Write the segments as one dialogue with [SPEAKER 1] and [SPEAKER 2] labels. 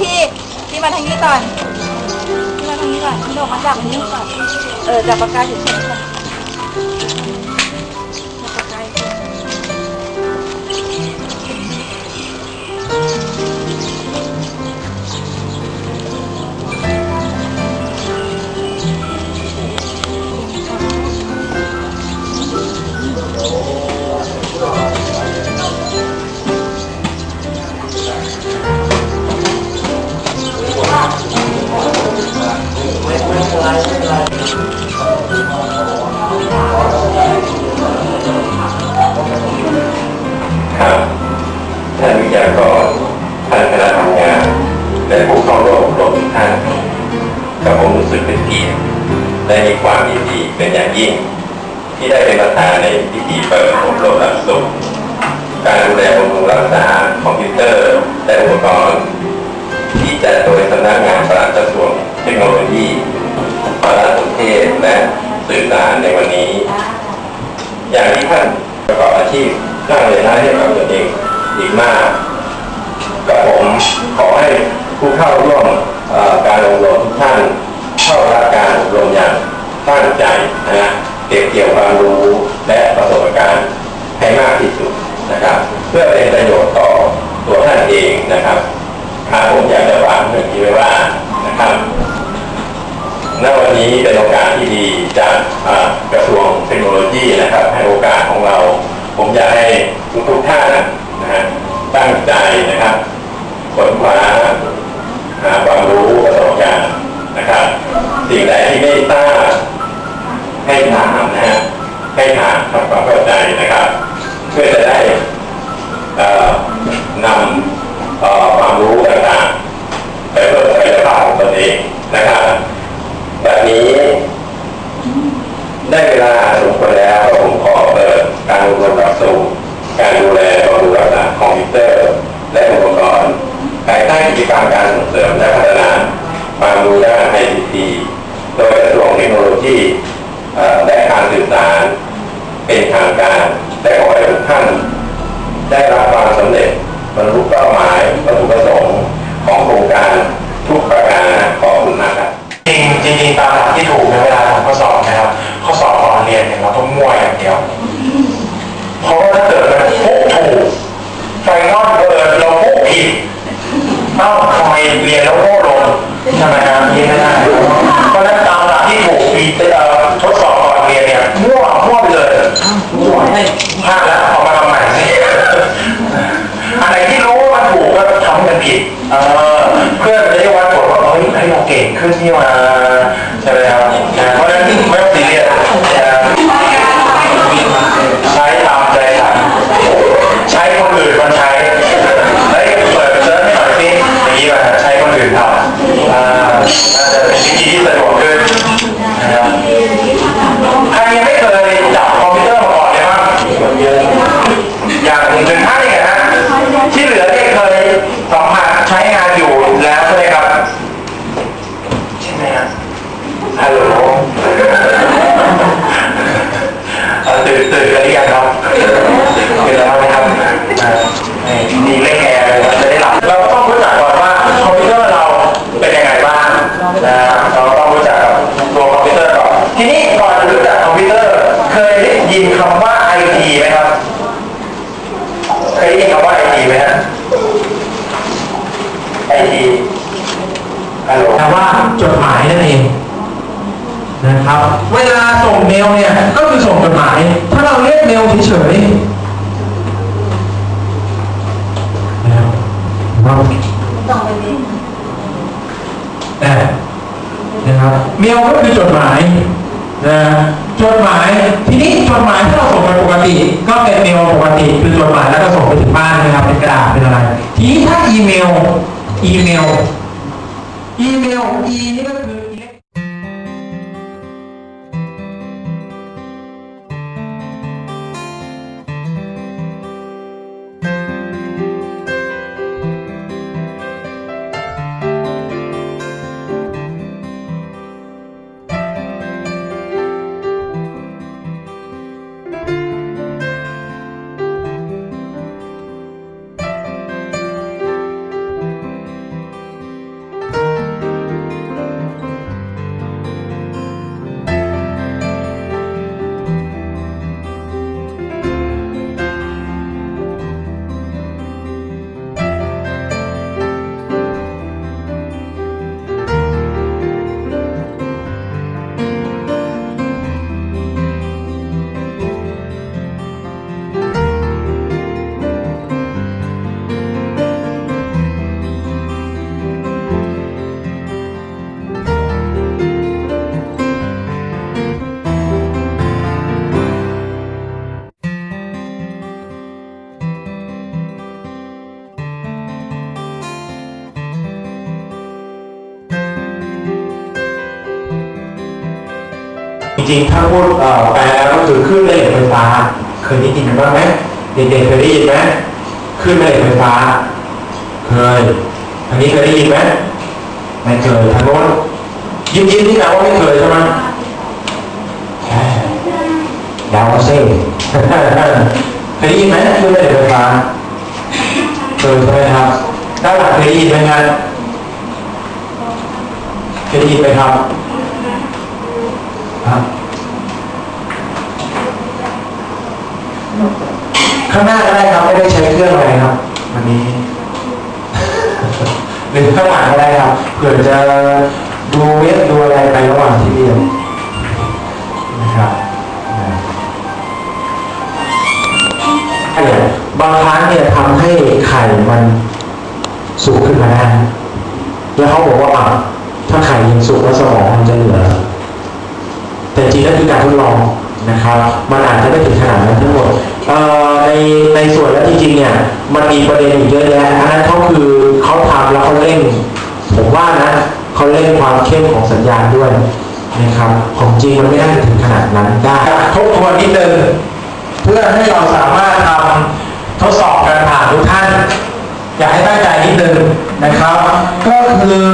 [SPEAKER 1] พี่พี่มาทางนี้ก่อนพี่มาทางนี้ก่อนพี่โดดมาจับอันนี้ก่อนเออจับปากกาเฉยๆก่อน
[SPEAKER 2] สื่อสารในวันนี้ อย่างที่ท่านประกอบอาชีพสร้างรายได้ให้กับตนเองอีกมากกับผมขอให้ผู้เข้าร่วมเอ่อการอบรมทุกท่านเข้ารับการอบรมอย่างตั้งใจนะฮะเก็บเกี่ยวความรู้และประสบการณ์ให้มากที่สุดนะครับ เพื่อเป็นประโยชน์ต่อตัวท่านเองนะครับครับผมอยากจะฝากหนึ่งทีไว้ว่านะครับ ณวันนี้เป็นโอกาสที่ดีจากอ่ากระทรวงเทคโนโลยีนะครับ ให้โอกาสของเรา ผมอยากให้ทุกทุกๆท่านนะฮะตั้งใจนะครับค้นคว้าหาความรู้ประสบการณ์นะครับ สิ่งใดที่ไม่ทราบให้ถามนะฮะให้ถามทำความเข้าใจนะครับ เพื่อจะได้นำความรู้ต่างๆไปเพิ่มศักยภาพของตนเองนะครับ แบบนี้ได้เวลาสมควรแล้วผมขอเปิดการอบรมหลักสูตรการดูแลบำรุงรักษาคอมพิวเตอร์ และอุปกรณ์ภายใต้กิจกรรมการส่งเสริมและพัฒนาความรู้ด้านไอซีโดยกระทรวงเท คโนโลยีและการสื่อสารเป็นทางการและขอให้ทุกท่านได้รับความสำเร็จบรรลุเป้าหมายวัตถุประสงค์ของโครงการทุกประการขอบคุณมากครับ
[SPEAKER 3] จริงจริงตามหลักที่ถูกในเวลาของข้อสอบนะครับ ข้อสอบตอนเรียนเนี่ยเราต้องมั่วอย่างเดียว มาใช่ไหมครับเพราะฉะนั้นไม่ต้องซีเรียสใช้ตามใจฉันใช้คนอื่นมาใช้เฮ้เปิดเซิร์ชให้หน่อยสิอย่างนี้ป่ะใช้คนอื่นทำอ่าน่าจะเป็นวิธีที่สะดวกขึ้นนะครับใครยังไม่เคยจับคอมพิวเตอร์มาก่อนเลยมั้งอย่างหนึ่งท่านเองนะที่เหลือเนี่ยเคยสัมผัสใช้งานอยู่แล้วใช่ไหมครับ ใช่ไหมฮะฮัลโหลเอ่อตื่นตื่นกันหรือยังครับตื่นแล้วไหมครับอ่านี่มีเล่นแอร์เลยครับจะได้หลับ เราต้องรู้จักก่อนว่าคอมพิวเตอร์เราเป็นยังไงบ้างนะเราต้องรู้จักกับตัวคอมพิวเตอร์ก่อน ทีนี้ก่อนจะรู้จักคอมพิวเตอร์ เคยได้ยินคำว่า IT ไหมครับ เคยได้ยินคำว่า IT ไหมฮะ IT ฮัลโหล
[SPEAKER 4] แปลว่าจดหมายนั่นเองนะ ครับ เวลาส่งเมลเนี่ยก็คือส่งจดหมาย ถ้าเราเรียกเมลเฉยๆนะครับว่า
[SPEAKER 1] ต้องไปนี้
[SPEAKER 4] แต่นะครับเมลก็คือจดหมายนะจดหมายทีนี้จดหมายที่เราส่งไปปกติ ก็เป็นเมลปกติคือจดหมายแล้วก็ส่งไปถึงบ้านนะครับเป็นกระดาษเป็นอะไร ทีนี้ถ้าอีเมลอีเมลอีเมลอี
[SPEAKER 3] ริงๆ ถ้าพูดแปลก็คือคลื่นแม่เหล็กไฟฟ้า เคยได้ยินบ้างไหมเด็กๆเคยได้ยินไหมคลื่นแม่เหล็กไฟฟ้า เคยอันนี้เคยได้ยินไหมไม่เคยทางโน้นยิ้มยิ้มๆที่แปลว่าไม่เคยใช่ไหมแค่ดาวเซ่เคยได้ยินไหมคลื่นแม่เหล็กไฟฟ้าเคยใช่ไหมครับด้านหลังเคยได้ยินไหมครับเคยได้ยินไหมครับครับ ข้างหน้าก็ได้ครับไม่ได้ใช้เครื่องอะไรครับวันนี้หรือข้างหลังก็ได้ครับเผื่อจะดูเว็บดูอะไรไประหว่างที่เรียนนะครับนะเนี่ยบางครั้งเนี่ยทำให้ไข่มันสุกขึ้นมาได้แล้วเขาบอกว่าอะถ้าไข่ยังสุกแล้วสมองมันจะเหลือ แต่จริงแล้วคือการทดลอง นะครับมันอาจจะไม่ถึงขนาดนั้นทั้งหมดในในส่วนแล้วจริงๆเนี่ยมันมีประเด็นอีกเยอะแยะอันนั้นเขาคือเขาทำแล้วเขาเร่ง ผมว่านะเขาเร่งความเข้มของสัญญาณด้วยนะครับของจริงมันไม่ได้ถึงขนาดนั้นได้ทบทวนนิดนึงเพื่อให้เราสามารถทำทดสอบการผ่านทุกท่าน อยากให้ตั้งใจนิดนึงนะครับ ก็คือ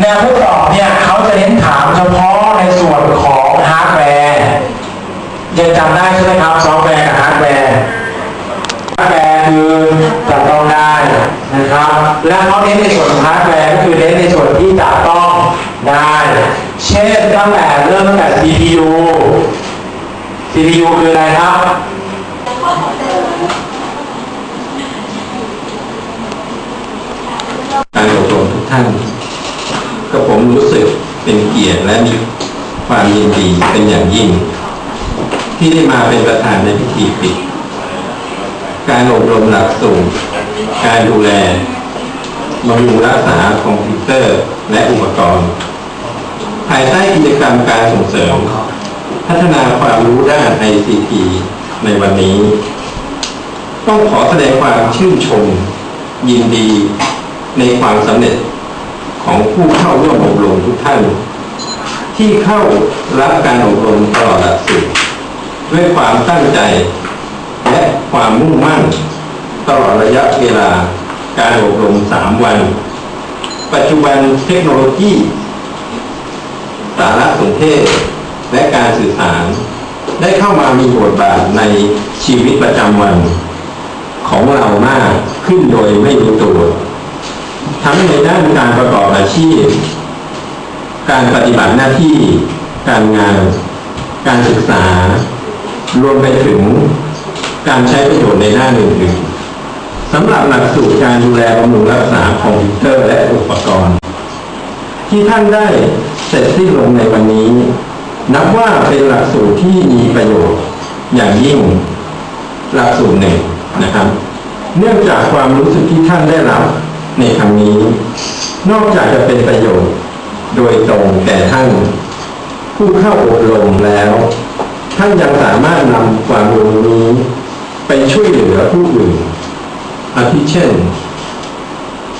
[SPEAKER 3] แนวทดสอบเนี่ยเขาจะเน้นถามเฉพาะในส่วนของฮาร์ดแวร์ ยังจำได้ใช่ไหมครับซอฟต์แวร์กับฮาร์ดแวร์ฮาร์ดแวร์คือจับต้องได้นะครับ และเขาเน้นในส่วนของฮาร์ดแวร์ก็คือเน้นในส่วนที่จับต้องได้ เช่นตั้งแต่เริ่มตั้งแต่ CPU CPU คืออะไรครับ
[SPEAKER 2] การอบรมทุกท่าน ก็ผมรู้สึกเป็นเกียรติและมีความยินดีเป็นอย่างยิ่ง ที่ได้มาเป็นประธานในพิธีปิด การอบรมหลักสูตรการดูแลบำรุงรักษาคอมพิวเตอร์และอุปกรณ์ ภายใต้กิจกรรมการส่งเสริม พัฒนาความรู้ด้าน ICT ในวันนี้ ต้องขอแสดงความชื่นชม ยินดีในความสำเร็จของผู้เข้าร่วมอบรมทุกท่าน ที่เข้ารับการอบรมตลอดหลักสูตร ด้วยความตั้งใจ และความมุ่งมั่น ตลอดระยะเวลาการอบรม3วัน ปัจจุบันเทคโนโลยี สารสนเทศ และการสื่อสาร ได้เข้ามามีบทบาทในชีวิตประจำวัน ของเรามากขึ้นโดยไม่รู้ตัว ทั้งในด้านการประกอบอาชีพ การปฏิบัติหน้าที่ การงาน การศึกษา รวมไปถึงการใช้ประโยชน์ในด้านอื่นๆสำหรับหลักสูตรการดูแลบำรุงรักษาคอมพิวเตอร์และอุปกรณ์ ที่ท่านได้เสร็จสิ้นลงในวันนี้ นับว่าเป็นหลักสูตรที่มีประโยชน์อย่างยิ่งหลักสูตรหนึ่งนะครับ เนื่องจากความรู้สึกที่ท่านได้รับในครั้งนี้ นอกจากจะเป็นประโยชน์ โดยตรงแก่ท่าน ผู้เข้าอบรมแล้ว ท่านยังสามารถนำความรู้นี้ไปช่วยเหลือผู้อื่น อาทิเช่น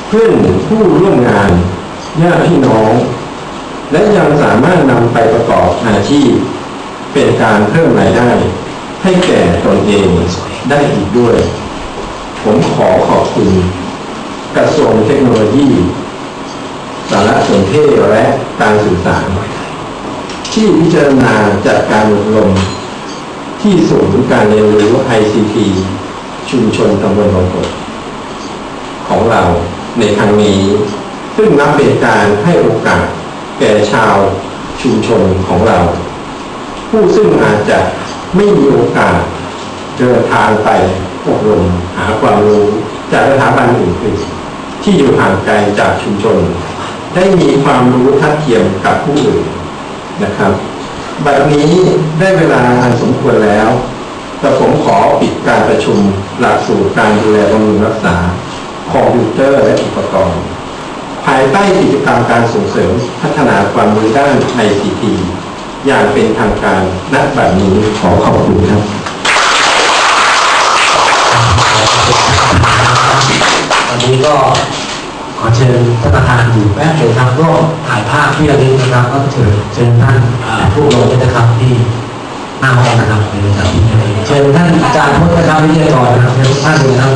[SPEAKER 2] เพื่อนผู้ร่วมงานญาติพี่น้อง และยังสามารถนำไปประกอบอาชีพ เป็นการเพิ่มรายได้ ให้แก่ตนเองได้อีกด้วย ผมขอขอบคุณกระทรวงเทคโนโลยี สารสนเทศและการสื่อสาร ที่พิจารณาจัดการอบรมที่ศูนย์การเรียนรู้ ICT ชุมชนตำบลบางกดของเราในครั้งนี้ ซึ่งนับเป็นการให้โอกาสแก่ชาวชุมชนของเรา ผู้ซึ่งอาจจะไม่มีโอกาสเดินทางไปอบรมหาความรู้จากสถาบันอื่นๆที่อยู่ห่างไกลจากชุมชน ได้มีความรู้ทัดเทียมกับผู้อื่น นะครับ บัดนี้ได้เวลาอันสมควรแล้วแต่ผมขอปิดการประชุมหลักสูตรการดูแลบำรุงรักษาคอมพิวเตอร์และอุปกรณ์ ภายใต้กิจกรรมการส่งเสริมพัฒนาความรู้ด้าน ICT อย่างเป็นทางการณบัดนี้ขอขอบคุณครับ
[SPEAKER 3] วันนี้ก็
[SPEAKER 5] อเชิญท่านประธานอยู่แป๊บเดียวครับก็ถ่ายภาพที่ระลึกนะครับก็เชิญเชิญท่านผู้ลงนะครับที่หน้าห้องนะครับเชิญท่านอาจารย์พุทธนะครับวิทยากรนะครับเชิญท่านดูนะครับ